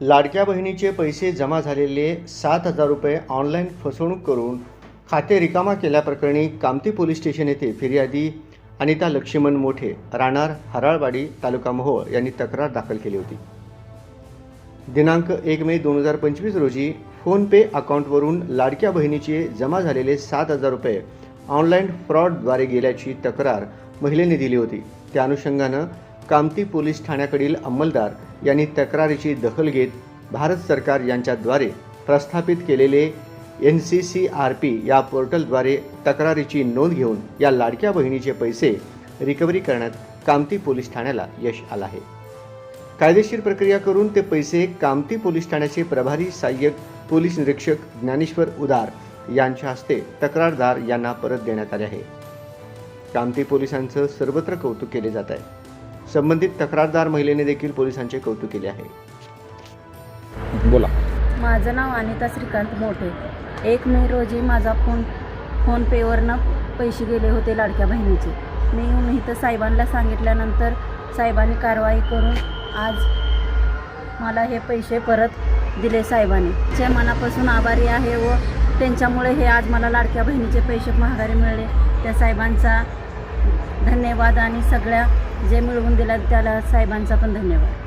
लाडक्या बहिणीचे पैसे जमा झालेले सात हजार रुपये ऑनलाईन फसवणूक करून खाते रिकामा केल्याप्रकरणी कामती पोलीस स्टेशन येथे फिर्यादी अनिता लक्ष्मण मोठे राहणार हराळवाडी तालुका मोहोळ यांनी तक्रार दाखल केली होती. दिनांक एक मे दोन हजार पंचवीस रोजी फोनपे अकाउंटवरून लाडक्या बहिणीचे जमा झालेले सात हजार रुपये ऑनलाईन फ्रॉडद्वारे गेल्याची तक्रार महिलेने दिली होती. त्या अनुषंगानं कामती पोलीस ठाण्याकडील अंमलदार यांनी तक्रारीची दखल घेत भारत सरकार यांच्याद्वारे प्रस्थापित केलेले N C C R P या पोर्टलद्वारे तक्रारीची नोंद घेऊन या लाडक्या बहिणीचे पैसे रिकव्हरी करण्यात कामती पोलीस ठाण्याला यश आलं आहे. कायदेशीर प्रक्रिया करून ते पैसे कामती पोलीस ठाण्याचे प्रभारी सहाय्यक पोलीस निरीक्षक ज्ञानेश्वर उदार यांच्या हस्ते तक्रारदार यांना परत देण्यात आले आहे. कामती पोलिसांचं सर्वत्र कौतुक केले जात आहे. संबंधित तक्रारदार महिलेने देखील पोलिसांचे कौतुक केले आहे. बोला. माझं नाव अनिता श्रीकांत मोठे. एक मे रोजी माझा फोन फोनपेवरनं पैसे गेले होते लाडक्या बहिणीचे. मी येऊन इथं साहेबांना सांगितल्यानंतर साहेबांनी कारवाई करून आज मला हे पैसे परत दिले साहेबांनी. जे मनापासून आभारी आहे व त्यांच्यामुळे हे आज मला लाडक्या बहिणीचे पैसे महागारी मिळाले. त्या साहेबांचा धन्यवाद आणि सगळ्या जे मिळवून दिला त्याला साहेबांचा पण धन्यवाद.